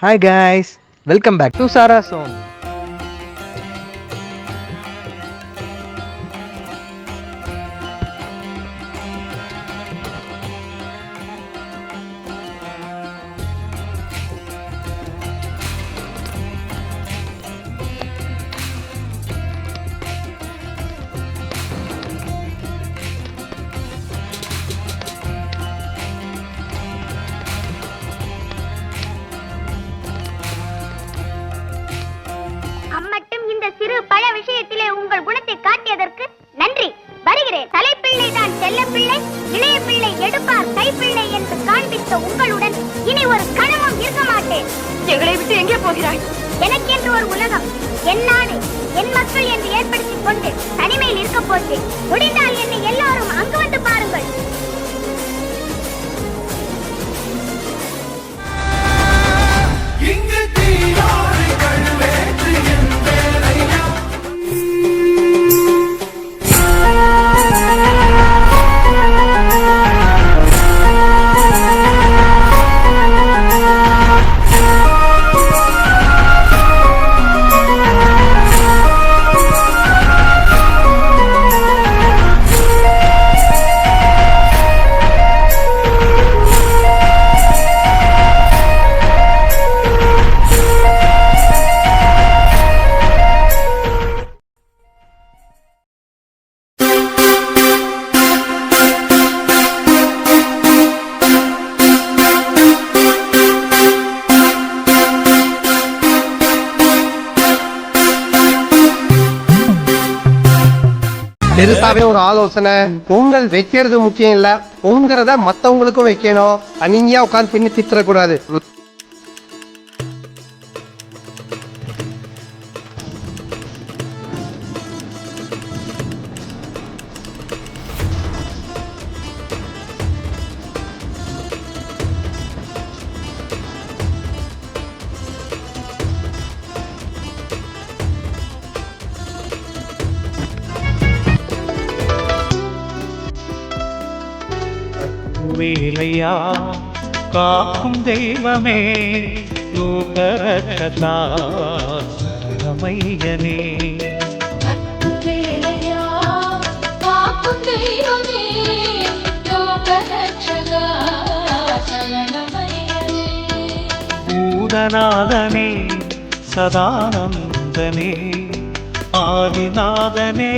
Hi guys, welcome back to Sarah Zone. விட்டு எனக்கென்று ஒரு உலகம் என் நாடு என் மக்கள் என்று ஏற்படுத்திக் கொண்டு தனிமையில் இருக்க போகிறேன். முடிந்தால் என்னை எல்லாரும் அங்கு வந்து பாருங்கள். பெருசாவே ஒரு ஆலோசனை. பொங்கல் வைக்கிறது முக்கியம் இல்ல. பொங்கறத மத்தவங்களுக்கும் வைக்கணும். தனியா உட்காந்து பின்னி திட்டக்கூடாது வேலையா? காக்கும் தெய்வமே யோகரட்சகா சரணமய்யனே பூதநாதனே சதானந்தனே. ஆதிநாதனே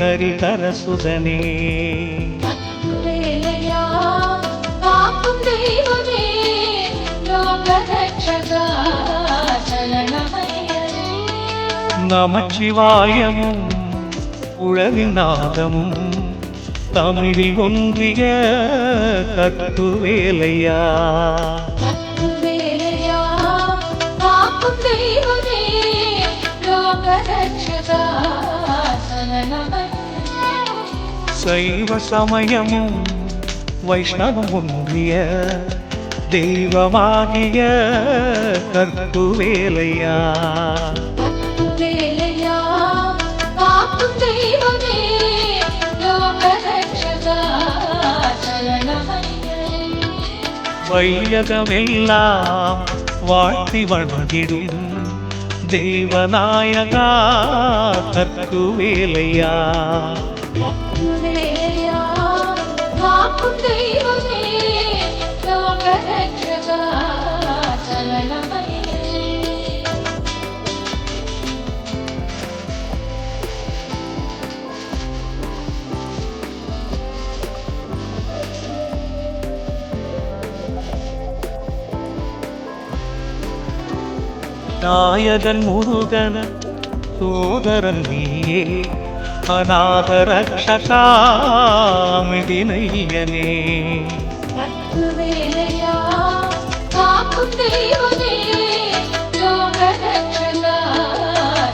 ஹரிகரசுதனே காக்கும் தெய்வமே யோகரட்சகா சரணமய்யனே நமச்சிவாயமும் உழவின் நாதமும் தமிழில் ஒன்றிய கட்டுவேலையா வேலையா காக்கும் தெய்வமே யோகரட்சகா சரணமய்யனே சைவ சமயமும் வைஷ்ணவம் ஒன்றிய தெய்வமாகிய கற்குவேலையா வேலையா? காக்கும் தெய்வமே யோகரட்சகா சரணமய்யனே வையகமெல்லாம் வாழ்த்தி வணங்கிடும் தெய்வநாயகா கற்குவேலையா நாயகன் முருகன சோதரன் நீயே அநாத ரக்ஷகாமிதினையனே வேலையா காக்கும் தெய்வமே யோகரட்சகா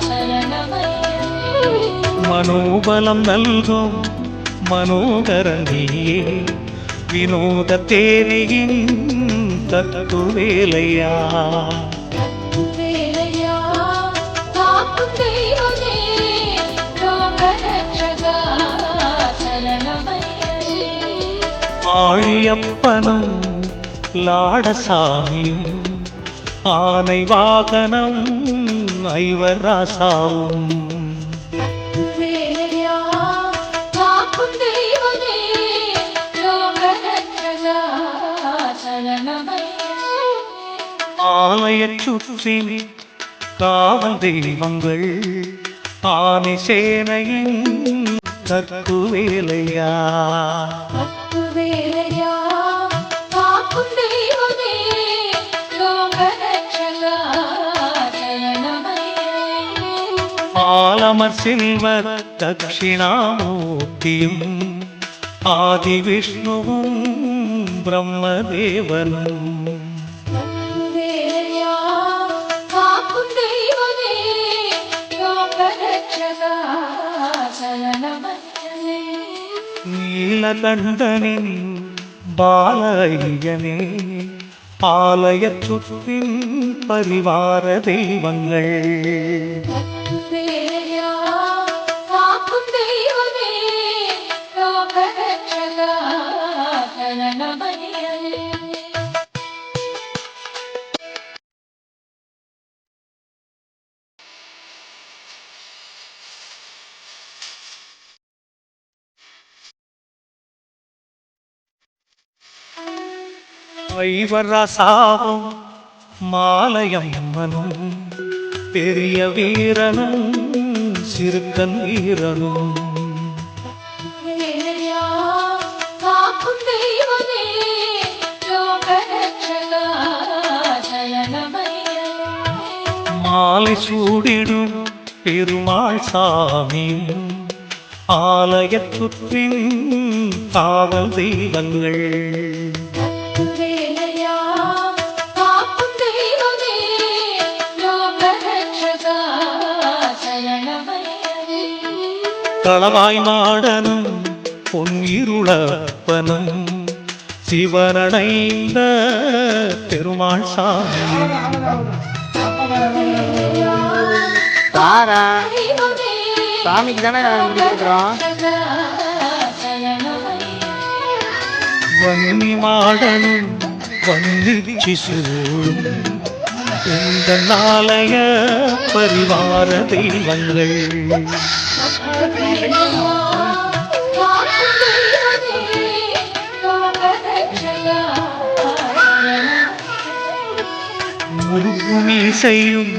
சரணமய்யனே மனோபலம் நல்கும் மனோகரணியே வினோத தேரியின் தத்துவேலையா. ஆழியப்பனும் லாடசாமியும் ஆனை வாகனம் ஐவர் ராசாவும் வேலையா காக்கும் தெய்வமே லோகரட்சகா சரணமையா ஆலயச் சுற்றி காவல் தெய்வங்கள் ஆனை சேனையின் கற்கு ஆலமர் சில்வர் தட்சிணாமூர்த்தியும் ஆதி விஷ்ணுவும் பிரம்மதேவனும் வேலையா காக்கும் தெய்வமே லோகரட்சகா ஐவரசாவும் மாலயம்மனும் பெரிய வீரனும் சிறுக்கன் வீரனும். மாலை சூடிடும் பெருமாள் சாமியும் ஆலயச் சுற்றின் காவல் தெய்வங்கள். களவாய் மாடனும் பொன் இருளப்பனும் சிவனடைந்த பெருமாள் சாரா தெய்வமே சாமிக்கு தானே கொடுக்குறோம். வன்னி மாடனும் இந்த நாளைய பரிவார தெய்வங்கள். முருகுமி செய்யும்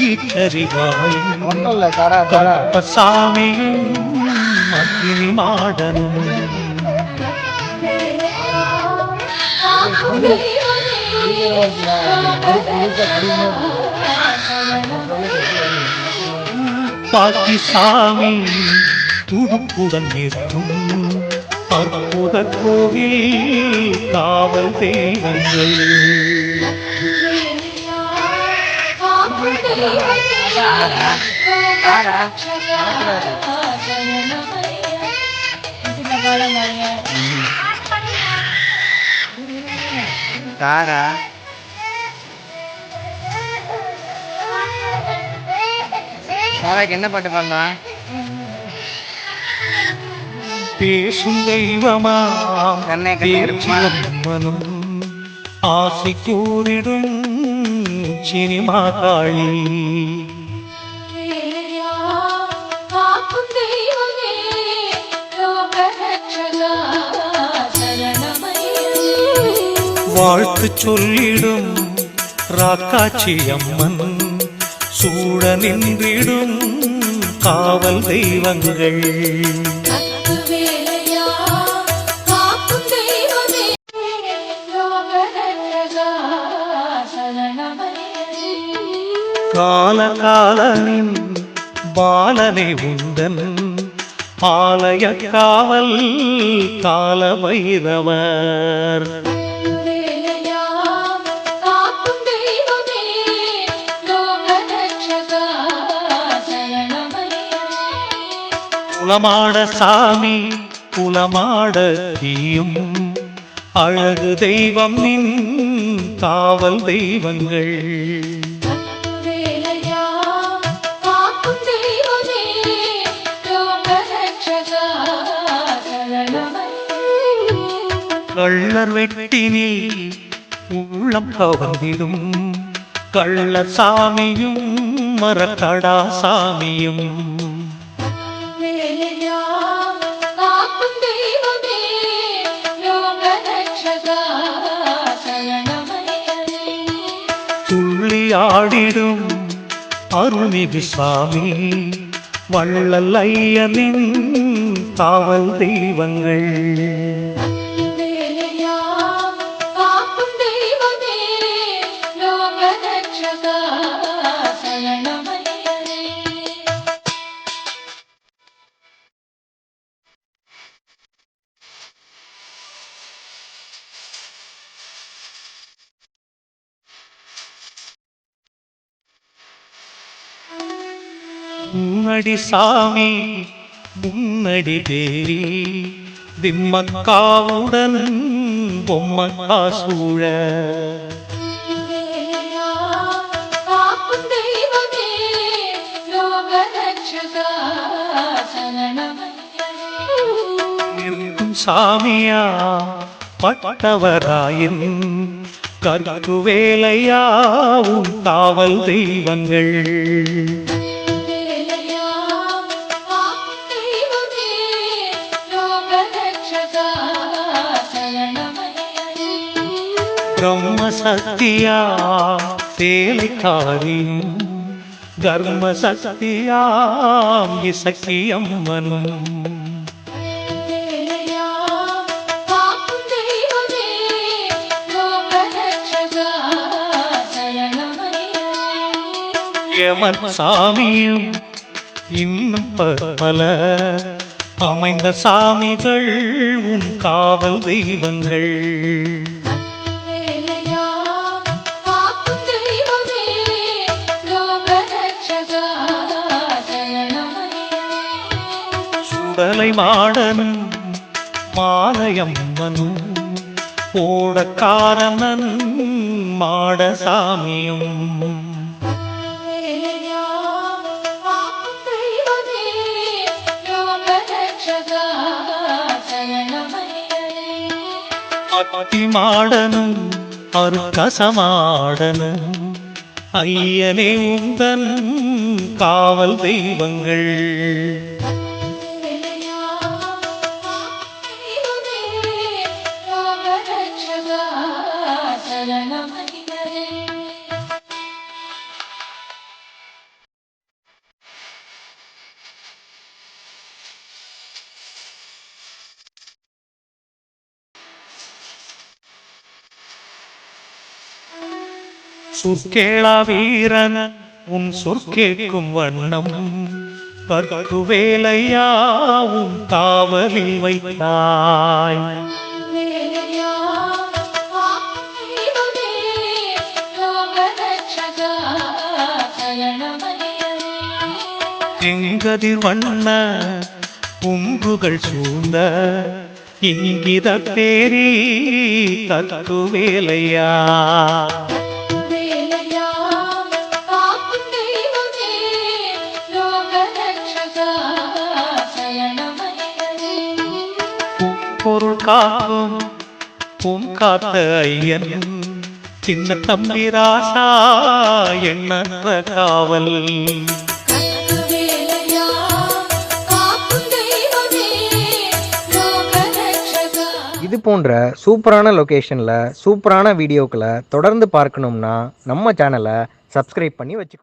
ஈச்சரிவாயும் ஒன்றும் இல்லை மாடனும் பாக்கிசாமி துடுப்புடன் நிற்கும். அற்புத கோவில் காவல் தெய்வங்கள். சாரா சாராக்கு என்ன பாட்டு பாடலாம் பேசும் தெய்வமா? கண்ணே கண்ணே இருக்குமா? பேச்சியம்மனும் ஆசை கூறிடும் சினிமா சரணமையா. வாழ்த்து சொல்லிடும் ராக்காட்சி அம்மன். சூழ நின்றிடும் காவல் தெய்வங்கள். வேலையா கால காலனின் பாலனை உந்தன் ஆலய காவல் கால குலமாட சாமி குலமாட தீயும். அழகு தெய்வம் நின் காவல் தெய்வங்கள். கள்ளர் வெட்டினி உள்ளம் கவர்ந்திடும். கள்ள சாமியும் மரக்கடா சாமியும். ஆடிடும். அருள்மிகு சுவாமி வள்ளல் ஐயனின் காவல் தெய்வங்கள். முன்னடி சாமி முன்னடி தேவி. திம்மக்காவுடன் பொம்மக்கா சூழ. சாமியா பட்டவராயின் கருவேலையா உன் காவல் தெய்வங்கள். பிரம்ம சக்தியா சேலைக்காரியும் தர்ம சக்தியாம் இசக்கியம்மனும் யமன் சாமியும் இன்னும் பல. அமைந்த சாமிகள் காவல் தெய்வங்கள். சுடலை மாலையம்மனும் ஓடக்காரனன் மாடசாமியும். வேலையா காக்கும் அத்திமாடனும் அருக்கசமாடனும் ஐயனே உந்தன் காவல் தெய்வங்கள். சுர்க்கேளா வீரன் உன் சொற்கேட்கும் வண்ணம் கற்குவேலையா உன் காவலில் வைத்தாய். செங்கதிர் வண்ண குங்குகள் சூழ்ந்த இங்கித பேரி கற்குவேலையா வேலையா பொருள் காக்கும் உன் காத்த ஐயன் சின்ன தம்பி ராசா எண்ணற்ற காவல். இது போன்ற சூப்பரான லொகேஷனில் சூப்பரான வீடியோக்களை தொடர்ந்து பார்க்கணும்னா நம்ம சேனலை சப்ஸ்கிரைப் பண்ணி வச்சுக்கோங்க.